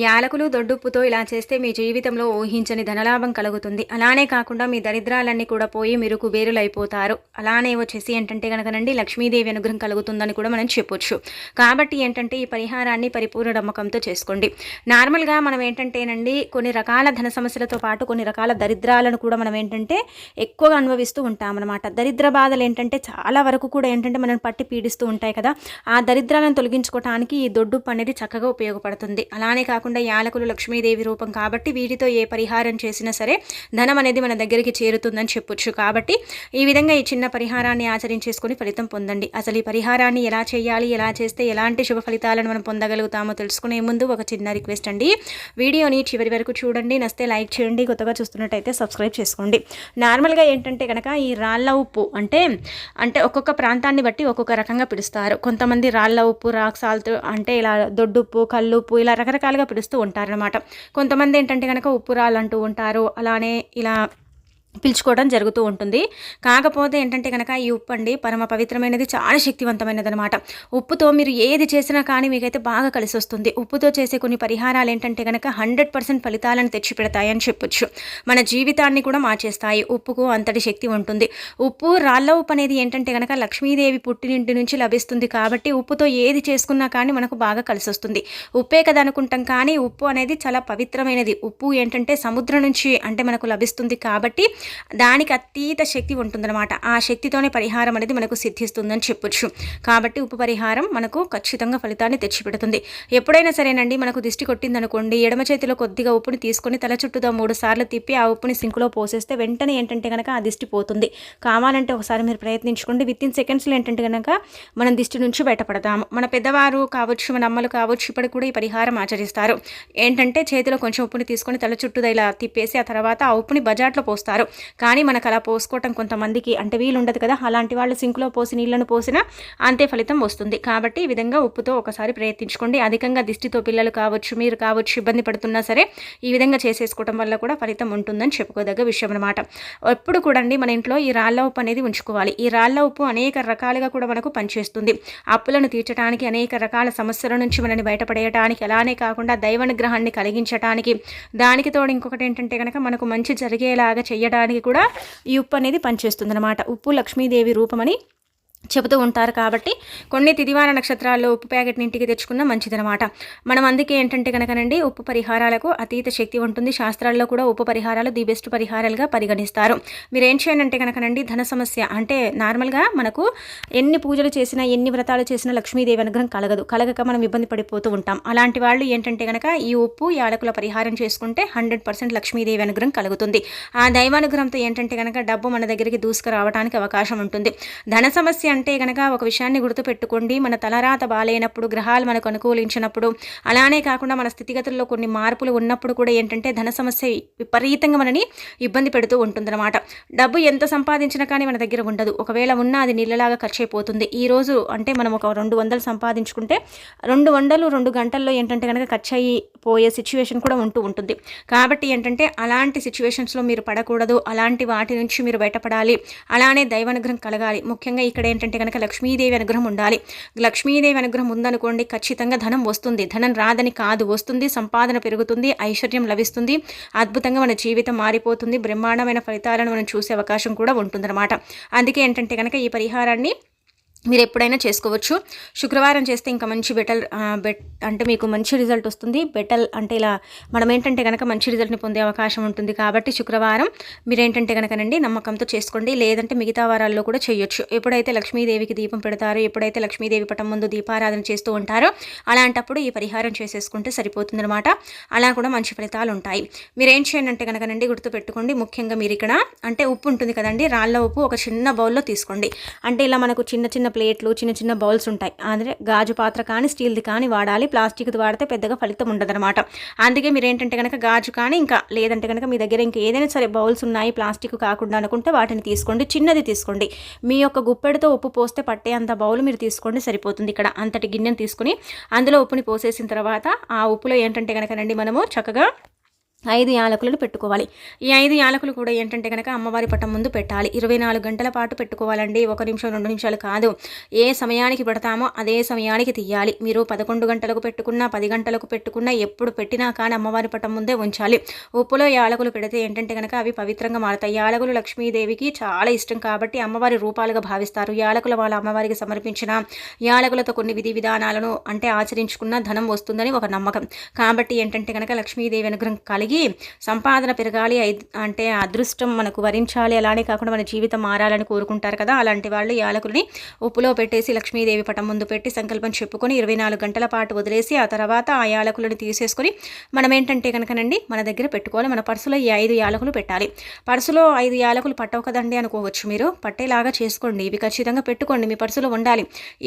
యాలకులు దొడ్డుప్పుతో ఇలా చేస్తే మీ జీవితంలో ఊహించని ధనలాభం కలుగుతుంది. అలానే కాకుండా మీ దరిద్రాలన్నీ కూడా పోయి మీరు కుబేరులైపోతారు అలానే వచ్చేసి ఏంటంటే కనుకనండి లక్ష్మీదేవి అనుగ్రహం కలుగుతుందని కూడా మనం చెప్పొచ్చు. కాబట్టి ఏంటంటే ఈ పరిహారాన్ని పరిపూర్ణ నమ్మకంతో చేసుకోండి. నార్మల్గా మనం ఏంటంటేనండి కొన్ని రకాల ధన సమస్యలతో పాటు కొన్ని రకాల దరిద్రాలను కూడా మనం ఏంటంటే ఎక్కువగా అనుభవిస్తూ ఉంటాం అనమాట దరిద్ర బాధలు ఏంటంటే చాలా వరకు కూడా ఏంటంటే మనం పట్టి పీడిస్తూ ఉంటాయి కదా. ఆ దరిద్రాలను తొలగించుకోవడానికి ఈ దొడ్డుప్పు అనేది చక్కగా ఉపయోగపడుతుంది. అలానే కాకుండా యాలకులు లక్ష్మీదేవి రూపం కాబట్టి వీటితో ఏ పరిహారం చేసినా సరే ధనం అనేది మన దగ్గరికి చేరుతుందని చెప్పొచ్చు. కాబట్టి ఈ విధంగా ఈ చిన్న పరిహారాన్ని ఆచరించేసుకొని ఫలితం పొందండి. అసలు ఈ పరిహారాన్ని ఎలా చేయాలి ఎలా చేస్తే ఎలాంటి శుభ ఫలితాలను మనం పొందగలుగుతామో తెలుసుకునే ముందు ఒక చిన్న రిక్వెస్ట్ అండి. వీడియోని చివరి వరకు చూడండి. నస్తే లైక్ చేయండి. కొత్తగా చూస్తున్నట్టయితే సబ్స్క్రైబ్ చేసుకోండి. నార్మల్గా ఏంటంటే కనుక ఈ రాళ్ళ ఉప్పు అంటే అంటే ఒక్కొక్క ప్రాంతాన్ని బట్టి ఒక్కొక్క రకంగా పిలుస్తారు. కొంతమంది రాళ్ళ ఉప్పు రాక్ సాల్ట్ అంటే ఇలా దొడ్డుప్పు కల్లుప్పు ఇలా రకరకాలుగా పిలుస్తూ ఉంటారనమాట కొంతమంది ఏంటంటే కనుక ఉప్పురాలు అంటూ ఉంటారు. అలానే ఇలా పిలుచుకోవడం జరుగుతూ ఉంటుంది. కాకపోతే ఏంటంటే కనుక ఈ ఉప్పు అండి పరమ పవిత్రమైనది చాలా శక్తివంతమైనది అనమాట ఉప్పుతో మీరు ఏది చేసినా కానీ మీకైతే బాగా కలిసి వస్తుంది ఉప్పుతో చేసే కొన్ని పరిహారాలు ఏంటంటే కనుక హండ్రెడ్ పర్సెంట్ ఫలితాలను తెచ్చిపెడతాయని చెప్పొచ్చు. మన జీవితాన్ని కూడా మార్చేస్తాయి. ఉప్పుకు అంతటి శక్తి ఉంటుంది. ఉప్పు రాళ్ళ ఉప్పు అనేది ఏంటంటే కనుక లక్ష్మీదేవి పుట్టినింటి నుంచి లభిస్తుంది కాబట్టి ఉప్పుతో ఏది చేసుకున్నా కానీ మనకు బాగా కలిసి వస్తుంది ఉప్పే కదా అనుకుంటాం కానీ ఉప్పు అనేది చాలా పవిత్రమైనది. ఉప్పు ఏంటంటే సముద్రం నుంచి అంటే మనకు లభిస్తుంది కాబట్టి దానికి అతీత శక్తి ఉంటుందన్నమాట. ఆ శక్తితోనే పరిహారం అనేది మనకు సిద్ధిస్తుందని చెప్పొచ్చు. కాబట్టి ఉప్పు పరిహారం మనకు ఖచ్చితంగా ఫలితాన్ని తెచ్చిపెడుతుంది. ఎప్పుడైనా సరేనండి మనకు దిష్టి కొట్టిందనుకోండి ఎడమ చేతిలో కొద్దిగా ఉప్పుని తీసుకొని తల చుట్టూదా మూడు సార్లు తిప్పి ఆ ఉప్పుని సింకులో పోసేస్తే వెంటనే ఏంటంటే కనుక ఆ దిష్టి పోతుంది. కావాలంటే ఒకసారి మీరు ప్రయత్నించుకోండి. విత్ ఇన్ సెకండ్స్లో ఏంటంటే కనుక మనం దిష్టి నుంచి బయటపడతాము. మన పెద్దవారు కావచ్చు మన అమ్మలు కావచ్చు ఇప్పటికి కూడా ఈ పరిహారం ఆచరిస్తారు. ఏంటంటే చేతిలో కొంచెం ఉప్పుని తీసుకొని తల చుట్టూ ఇలా తిప్పేసి ఆ తర్వాత ఆ ఉప్పుని బజాట్లో పోస్తారు. కానీ మనకు అలా పోసుకోవటం కొంతమందికి అంటే వీలు ఉండదు కదా. అలాంటి వాళ్ళు సింక్లో పోసి నీళ్ళను పోసినా అంతే ఫలితం వస్తుంది. కాబట్టి ఈ విధంగా ఉప్పుతో ఒకసారి ప్రయత్నించుకోండి. అధికంగా దిష్టితో పిల్లలు కావచ్చు మీరు కావచ్చు ఇబ్బంది పడుతున్నా సరే ఈ విధంగా చేసేసుకోవడం వల్ల కూడా ఫలితం ఉంటుందని చెప్పుకోదగ్గ విషయం అనమాట ఎప్పుడు కూడా మన ఇంట్లో ఈ రాళ్ళ ఉప్పు అనేది ఉంచుకోవాలి. ఈ రాళ్ళ ఉప్పు అనేక రకాలుగా కూడా మనకు పనిచేస్తుంది. అప్పులను తీర్చడానికి అనేక రకాల సమస్యల నుంచి మనని బయటపడేయటానికి అలానే కాకుండా దైవనుగ్రహాన్ని కలిగించడానికి దానికి తోడు ఇంకొకటి ఏంటంటే కనుక మనకు మంచి జరిగేలాగా చేయడానికి కూడా ఈ ఉప్పు అనేది పనిచేస్తుంది అనమాట ఉప్పు లక్ష్మీదేవి రూపమని చెబుతూ ఉంటారు కాబట్టి కొన్ని తిదివార నక్షత్రాల్లో ఉప్పు ప్యాకెట్ని ఇంటికి తెచ్చుకున్న మంచిదనమాట మనం అందుకే ఏంటంటే కనుకనండి ఉప్పు పరిహారాలకు అతీత శక్తి ఉంటుంది. శాస్త్రాల్లో కూడా ఉప్పు పరిహారాలు ది బెస్ట్ పరిహారాలుగా పరిగణిస్తారు. మీరు ఏం చేయనంటే కనుకనండి ధన సమస్య అంటే నార్మల్గా మనకు ఎన్ని పూజలు చేసినా ఎన్ని వ్రతాలు చేసినా లక్ష్మీదేవి అనుగ్రహం కలగదు. కలగక మనం ఇబ్బంది పడిపోతూ ఉంటాం. అలాంటి వాళ్ళు ఏంటంటే కనుక ఈ ఉప్పు యాలకుల పరిహారం చేసుకుంటే హండ్రెడ్ పర్సెంట్ లక్ష్మీదేవి అనుగ్రహం కలుగుతుంది. ఆ దైవానుగ్రహంతో ఏంటంటే కనుక డబ్బు మన దగ్గరికి దూసుకురావడానికి అవకాశం ఉంటుంది. ధన సమస్య అంటే కనుక ఒక విషయాన్ని గుర్తుపెట్టుకోండి. మన తలరాత బాగాలేనప్పుడు గ్రహాలు మనకు అనుకూలించినప్పుడు అలానే కాకుండా మన స్థితిగతుల్లో కొన్ని మార్పులు ఉన్నప్పుడు కూడా ఏంటంటే ధన సమస్య విపరీతంగా మనని ఇబ్బంది పెడుతూ ఉంటుందన్నమాట. డబ్బు ఎంత సంపాదించినా కానీ మన దగ్గర ఉండదు. ఒకవేళ ఉన్నా అది నీళ్ళలాగా ఖర్చు అయిపోతుంది ఈ రోజు అంటే మనం ఒక రెండు వందలు సంపాదించుకుంటే రెండు వందలు రెండు గంటల్లో ఏంటంటే కనుక ఖర్చు అయిపోయే సిచ్యువేషన్ కూడా ఉంటూ ఉంటుంది. కాబట్టి ఏంటంటే అలాంటి సిచ్యువేషన్స్లో మీరు పడకూడదు. అలాంటి వాటి నుంచి మీరు బయటపడాలి. అలానే దైవానుగ్రహం కలగాలి. ముఖ్యంగా ఇక్కడ ఏంటంటే కనుక లక్ష్మీదేవి అనుగ్రహం ఉండాలి. లక్ష్మీదేవి అనుగ్రహం ఉందనుకోండి ఖచ్చితంగా ధనం వస్తుంది. ధనం రాదని కాదు. వస్తుంది సంపాదన పెరుగుతుంది ఐశ్వర్యం లభిస్తుంది అద్భుతంగా మన జీవితం మారిపోతుంది బ్రహ్మాండమైన ఫలితాలను మనం చూసే అవకాశం కూడా ఉంటుందన్నమాట. అందుకే ఏంటంటే కనుక ఈ పరిహారాన్ని మీరు ఎప్పుడైనా చేసుకోవచ్చు. శుక్రవారం చేస్తే ఇంకా మంచి బెటర్ బెట్ అంటే మీకు మంచి రిజల్ట్ వస్తుంది. బెటర్ అంటే ఇలా మనం ఏంటంటే కనుక మంచి రిజల్ట్ని పొందే అవకాశం ఉంటుంది కాబట్టి శుక్రవారం మీరు ఏంటంటే కనుకనండి నమ్మకంతో చేసుకోండి. లేదంటే మిగతా వారాల్లో కూడా చేయొచ్చు. ఎప్పుడైతే లక్ష్మీదేవికి దీపం పెడతారో ఎప్పుడైతే లక్ష్మీదేవి పటం ముందు దీపారాధన చేస్తూ ఉంటారో అలాంటప్పుడు ఈ పరిహారం చేసేసుకుంటే సరిపోతుందన్నమాట. అలా కూడా మంచి ఫలితాలు ఉంటాయి. మీరు ఏం చేయండి అంటే కనుకనండి గుర్తుపెట్టుకోండి. ముఖ్యంగా మీరు ఇక్కడ అంటే ఉప్పు ఉంటుంది కదండి రాళ్ళ ఉప్పు ఒక చిన్న బౌల్లో తీసుకోండి. అంటే ఇలా మనకు చిన్న చిన్న ప్లేట్లు చిన్న చిన్న బౌల్స్ ఉంటాయి. అంటే గాజు పాత్ర కానీ స్టీల్ది కానీ వాడాలి. ప్లాస్టిక్ది వాడితే పెద్దగా ఫలితం ఉండదన్నమాట. అందుకే మీరు ఏంటంటే కనుక గాజు కానీ ఇంకా లేదంటే కనుక మీ దగ్గర ఇంకా ఏదైనా సరే బౌల్స్ ఉన్నాయి ప్లాస్టిక్ కాకుండా అనుకుంటే వాటిని తీసుకోండి. చిన్నది తీసుకోండి. మీ యొక్క గుప్పెడితో ఉప్పు పోస్తే పట్టే అంత బౌల్ మీరు తీసుకోండి సరిపోతుంది. ఇక్కడ అంతటి గిన్నెను తీసుకుని అందులో ఉప్పుని పోసేసిన తర్వాత ఆ ఉప్పులో ఏంటంటే కనుకనండి మనము చక్కగా ఐదు యాలకులను పెట్టుకోవాలి. ఈ ఐదు యాలకులు కూడా ఏంటంటే కనుక అమ్మవారి పట్టం ముందు పెట్టాలి. ఇరవై నాలుగు గంటల పాటు పెట్టుకోవాలండి. ఒక నిమిషం రెండు నిమిషాలు కాదు. ఏ సమయానికి పెడతామో అదే సమయానికి తీయాలి. మీరు పదకొండు గంటలకు పెట్టుకున్నా పది గంటలకు పెట్టుకున్నా ఎప్పుడు పెట్టినా కానీ అమ్మవారి పట్టం ముందే ఉంచాలి. ఉప్పులో యాలకులు పెడితే ఏంటంటే కనుక అవి పవిత్రంగా మారుతాయి. యాలకులు లక్ష్మీదేవికి చాలా ఇష్టం కాబట్టి అమ్మవారి రూపాలుగా భావిస్తారు. యాలకుల వాళ్ళ అమ్మవారికి సమర్పించిన యాలకులతో కొన్ని విధి విధానాలను అంటే ఆచరించుకున్న ధనం వస్తుందని ఒక నమ్మకం. కాబట్టి ఏంటంటే కనుక లక్ష్మీదేవి అనుగ్రహం కలిగి పెరిగి సంపాదన పెరగాలి అంటే అదృష్టం మనకు వరించాలి. అలానే కాకుండా మన జీవితం మారాలని కోరుకుంటారు కదా. అలాంటి వాళ్ళు యాలకుల్ని ఉప్పులో పెట్టేసి లక్ష్మీదేవి పటం ముందు పెట్టి సంకల్పం చెప్పుకొని ఇరవై నాలుగు గంటల పాటు వదిలేసి ఆ తర్వాత ఆ యాలకులను తీసేసుకొని మనం ఏంటంటే కనుకనండి మన దగ్గర పెట్టుకోవాలి. మన పర్సులో ఈ ఐదు యాలకులు పెట్టాలి. పర్సులో ఐదు యాలకులు పట్టవు కదండి అనుకోవచ్చు మీరు. పట్టేలాగా చేసుకోండి. ఇవి ఖచ్చితంగా పెట్టుకోండి. మీ పర్సులో ఉండాలి.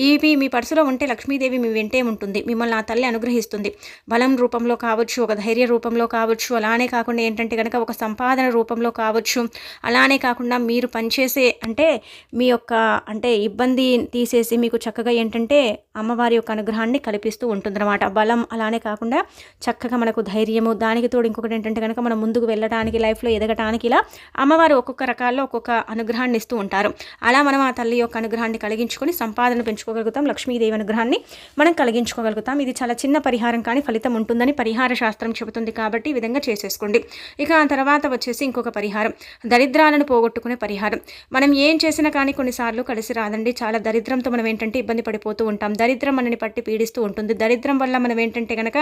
ఇవి మీ పర్సులో ఉంటే లక్ష్మీదేవి మీ వెంటే ఉంటుంది. మిమ్మల్ని ఆ తల్లి అనుగ్రహిస్తుంది. బలం రూపంలో కావచ్చు ఒక ధైర్య రూపంలో కావచ్చు అలానే కాకుండా ఏంటంటే కనుక ఒక సంపాదన రూపంలో కావచ్చు అలానే కాకుండా మీరు పనిచేసే అంటే మీ యొక్క అంటే ఇబ్బంది తీసేసి మీకు చక్కగా ఏంటంటే అమ్మవారి యొక్క అనుగ్రహాన్ని కల్పిస్తూ ఉంటుందన్నమాట. బలం అలానే కాకుండా చక్కగా మనకు ధైర్యము దానికి తోడు ఇంకొకటి ఏంటంటే కనుక మనం ముందుకు వెళ్ళడానికి లైఫ్లో ఎదగటానికి ఇలా అమ్మవారు ఒక్కొక్క రకాల్లో ఒక్కొక్క అనుగ్రహాన్ని ఇస్తూ ఉంటారు. అలా మనం ఆ తల్లి యొక్క అనుగ్రహాన్ని కలిగించుకొని సంపాదన పెంచుకోగలుగుతాం లక్ష్మీదేవి అనుగ్రహాన్ని మనం కలిగించుకోగలుగుతాం. ఇది చాలా చిన్న పరిహారం కానీ ఫలితం ఉంటుందని పరిహార శాస్త్రం చెబుతుంది కాబట్టి ఈ విధంగా చేసేసుకోండి. ఇక ఆ తర్వాత వచ్చేసి ఇంకొక పరిహారం. దరిద్రాలను పోగొట్టుకునే పరిహారం. మనం ఏం చేసినా కానీ కొన్నిసార్లు కలిసి రాదండి. చాలా దరిద్రంతో మనం ఏంటంటే ఇబ్బంది పడిపోతూ ఉంటాం. దరిద్రం మనని పట్టి పీడిస్తూ ఉంటుంది. దరిద్రం వల్ల మనం ఏంటంటే కనుక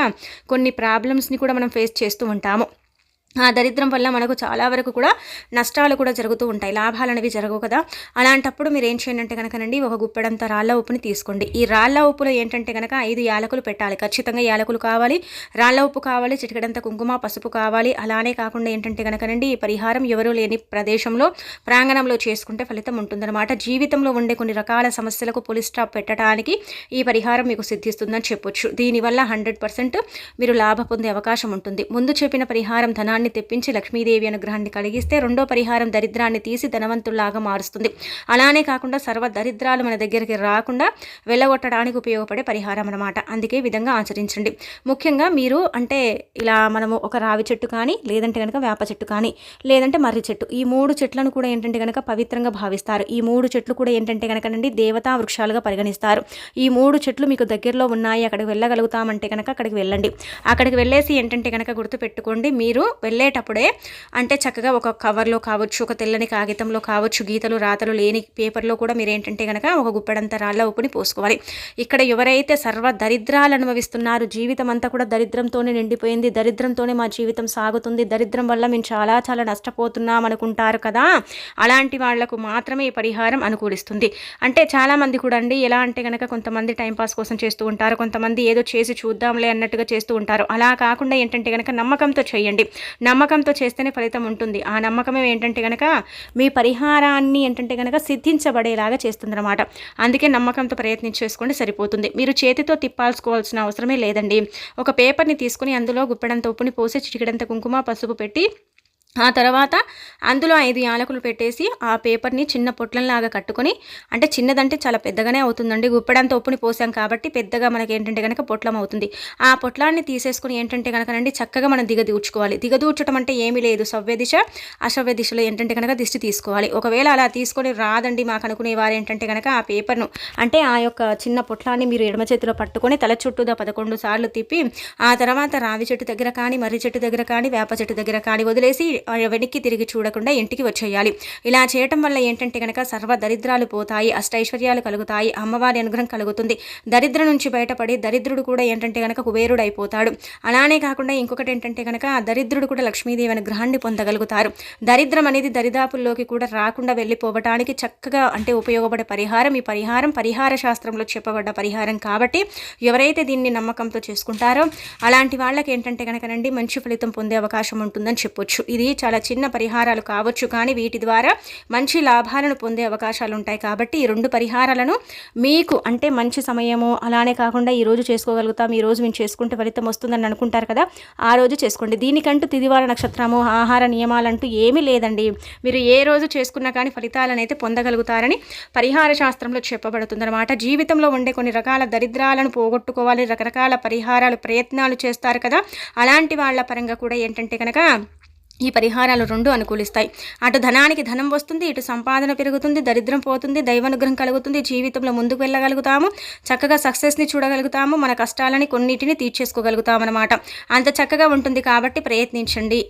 కొన్ని ప్రాబ్లమ్స్ని కూడా మనం ఫేస్ చేస్తూ ఉంటాము. ఆ దరిద్రం వల్ల మనకు చాలా వరకు కూడా నష్టాలు కూడా జరుగుతూ ఉంటాయి. లాభాలు అనేవి జరగవు కదా. అలాంటప్పుడు మీరు ఏం చేయండి అంటే కనుకనండి ఒక గుప్పెడంత రాళ్ళ ఉప్పుని తీసుకోండి. ఈ రాళ్ళ ఉప్పులో ఏంటంటే కనుక ఐదు యాలకులు పెట్టాలి. ఖచ్చితంగా యాలకులు కావాలి రాళ్ళ ఉప్పు కావాలి చిటికడంత కుంకుమ పసుపు కావాలి. అలానే కాకుండా ఏంటంటే కనుకనండి ఈ పరిహారం ఎవరూ లేని ప్రదేశంలో ప్రాంగణంలో చేసుకుంటే ఫలితం ఉంటుందన్నమాట. జీవితంలో ఉండే కొన్ని రకాల సమస్యలకు పోలీస్ స్టాప్ పెట్టడానికి ఈ పరిహారం మీకు సిద్ధిస్తుందని చెప్పొచ్చు. దీనివల్ల హండ్రెడ్ పర్సెంట్ మీరు లాభ పొందే అవకాశం ఉంటుంది. ముందు చెప్పిన పరిహారం ధనాన్ని ధనాన్ని తెప్పించి లక్ష్మీదేవి అనుగ్రహాన్ని కలిగిస్తే రెండో పరిహారం దరిద్రాన్ని తీసి ధనవంతుల్లాగా మారుస్తుంది. అలానే కాకుండా సర్వ దరిద్రాలు మన దగ్గరికి రాకుండా వెళ్ళగొట్టడానికి ఉపయోగపడే పరిహారం అనమాట అందుకే విధంగా ఆచరించండి. ముఖ్యంగా మీరు అంటే ఇలా మనము ఒక రావి చెట్టు కానీ లేదంటే కనుక వేప చెట్టు కానీ లేదంటే మర్రి చెట్టు ఈ మూడు చెట్లను కూడా ఏంటంటే కనుక పవిత్రంగా భావిస్తారు. ఈ మూడు చెట్లు కూడా ఏంటంటే కనుక నుండి దేవతా వృక్షాలుగా పరిగణిస్తారు. ఈ మూడు చెట్లు మీకు దగ్గరలో ఉన్నాయి అక్కడికి వెళ్ళగలుగుతామంటే కనుక అక్కడికి వెళ్ళండి. అక్కడికి వెళ్ళేసి ఏంటంటే కనుక గుర్తు పెట్టుకోండి మీరు వెళ్ళేటప్పుడే అంటే చక్కగా ఒక కవర్లో కావచ్చు ఒక తెల్లని కాగితంలో కావచ్చు గీతలు రాతలు లేని పేపర్లో కూడా మీరు ఏంటంటే కనుక ఒక గుప్పెడంత రాళ్ళ ఉప్పుని పోసుకోవాలి. ఇక్కడ ఎవరైతే సర్వ దరిద్రాలు అనుభవిస్తున్నారు జీవితం అంతా కూడా దరిద్రంతోనే నిండిపోయింది దరిద్రంతోనే మా జీవితం సాగుతుంది దరిద్రం వల్ల మేము చాలా చాలా నష్టపోతున్నాం అనుకుంటారు కదా అలాంటి వాళ్ళకు మాత్రమే ఈ పరిహారం అనుకూలిస్తుంది. అంటే చాలామంది కూడా అండి ఎలా అంటే కనుక కొంతమంది టైంపాస్ కోసం చేస్తూ ఉంటారు కొంతమంది ఏదో చేసి చూద్దాంలే అన్నట్టుగా చేస్తూ ఉంటారు. అలా కాకుండా ఏంటంటే కనుక నమ్మకంతో చేయండి. నమ్మకంతో చేస్తేనే ఫలితం ఉంటుంది. ఆ నమ్మకమే ఏంటంటే కనుక మీ పరిహారాన్ని ఏంటంటే కనుక సిద్ధించబడేలాగా చేస్తుందన్నమాట. అందుకే నమ్మకంతో ప్రయత్నం చేసుకోండి సరిపోతుంది. మీరు చేతితో తిప్పాల్సుకోవాల్సిన అవసరమే లేదండి. ఒక పేపర్ని తీసుకుని అందులో గుప్పెడంత ఉప్పుని పోసి చిటికడంత కుంకుమ పసుపు పెట్టి ఆ తర్వాత అందులో ఐదు యాలకులు పెట్టేసి ఆ పేపర్ని చిన్న పొట్లంలాగా కట్టుకొని అంటే చిన్నదంటే చాలా పెద్దగానే అవుతుందండి. గుప్పెడంత ఉప్పుని పోసాం కాబట్టి పెద్దగా మనకి ఏంటంటే కనుక పొట్లం అవుతుంది. ఆ పొట్లాన్ని తీసేసుకుని ఏంటంటే కనుకనండి చక్కగా మనం దిగదూర్చుకోవాలి. దిగదూర్చడం అంటే ఏమీ లేదు. సవ్య దిశ అసవ్య దిశలో ఏంటంటే కనుక దిష్టి తీసుకోవాలి. ఒకవేళ అలా తీసుకొని రాదండి మాకు అనుకునే వారు ఏంటంటే కనుక ఆ పేపర్ను అంటే ఆ యొక్క చిన్న పొట్లాన్ని మీరు ఎడమ చేతిలో పట్టుకొని తల చుట్టూదా పదకొండు సార్లు తిప్పి ఆ తర్వాత రావి చెట్టు దగ్గర కానీ మర్రి చెట్టు దగ్గర కానీ వేప చెట్టు దగ్గర కానీ వదిలేసి వెనక్కి తిరిగి చూడకుండా ఇంటికి వచ్చేయాలి. ఇలా చేయటం వల్ల ఏంటంటే కనుక సర్వ దరిద్రాలు పోతాయి అష్టైశ్వర్యాలు కలుగుతాయి అమ్మవారి అనుగ్రహం కలుగుతుంది. దరిద్ర నుంచి బయటపడి దరిద్రుడు కూడా ఏంటంటే కనుక కుబేరుడు అయిపోతాడు అలానే కాకుండా ఇంకొకటి ఏంటంటే కనుక ఆ దరిద్రుడు కూడా లక్ష్మీదేవి అనుగ్రహాన్ని పొందగలుగుతారు. దరిద్రం అనేది దరిదాపుల్లోకి కూడా రాకుండా వెళ్ళిపోవటానికి చక్కగా అంటే ఉపయోగపడే పరిహారం ఈ పరిహారం పరిహార శాస్త్రంలో చెప్పబడ్డ పరిహారం కాబట్టి ఎవరైతే దీన్ని నమ్మకంతో చేసుకుంటారో అలాంటి వాళ్ళకి ఏంటంటే కనుక నండి మంచి ఫలితం పొందే అవకాశం ఉంటుందని చెప్పొచ్చు. ఇది చాలా చిన్న పరిహారాలు కావచ్చు కానీ వీటి ద్వారా మంచి లాభాలను పొందే అవకాశాలు ఉంటాయి కాబట్టి ఈ రెండు పరిహారాలను మీకు అంటే మంచి సమయము అలానే కాకుండా ఈరోజు చేసుకోగలుగుతాం ఈరోజు మేము చేసుకుంటే ఫలితం వస్తుందని అనుకుంటారు కదా ఆ రోజు చేసుకోండి. దీనికంటూ తిదివార నక్షత్రము ఆహార నియమాలంటూ ఏమీ లేదండి. మీరు ఏ రోజు చేసుకున్నా కానీ ఫలితాలను అయితే పొందగలుగుతారని పరిహార శాస్త్రంలో చెప్పబడుతుందన్నమాట. జీవితంలో ఉండే కొన్ని రకాల దరిద్రాలను పోగొట్టుకోవాలి రకరకాల పరిహారాలు ప్రయత్నాలు చేస్తారు కదా అలాంటి వాళ్ళ పరంగా కూడా ఏంటంటే కనుక ఈ పరిహారాలు రెండు అనుకూలిస్తాయి. అటు ధనానికి ధనం వస్తుంది ఇటు సంపాదన పెరుగుతుంది దరిద్రం పోతుంది దైవానుగ్రహం కలుగుతుంది జీవితంలో ముందుకు వెళ్ళగలుగుతాము చక్కగా సక్సెస్ని చూడగలుగుతాము మన కష్టాలని కొన్నిటిని తీర్చేసుకోగలుగుతామన్నమాట. అంత చక్కగా ఉంటుంది కాబట్టి ప్రయత్నించండి.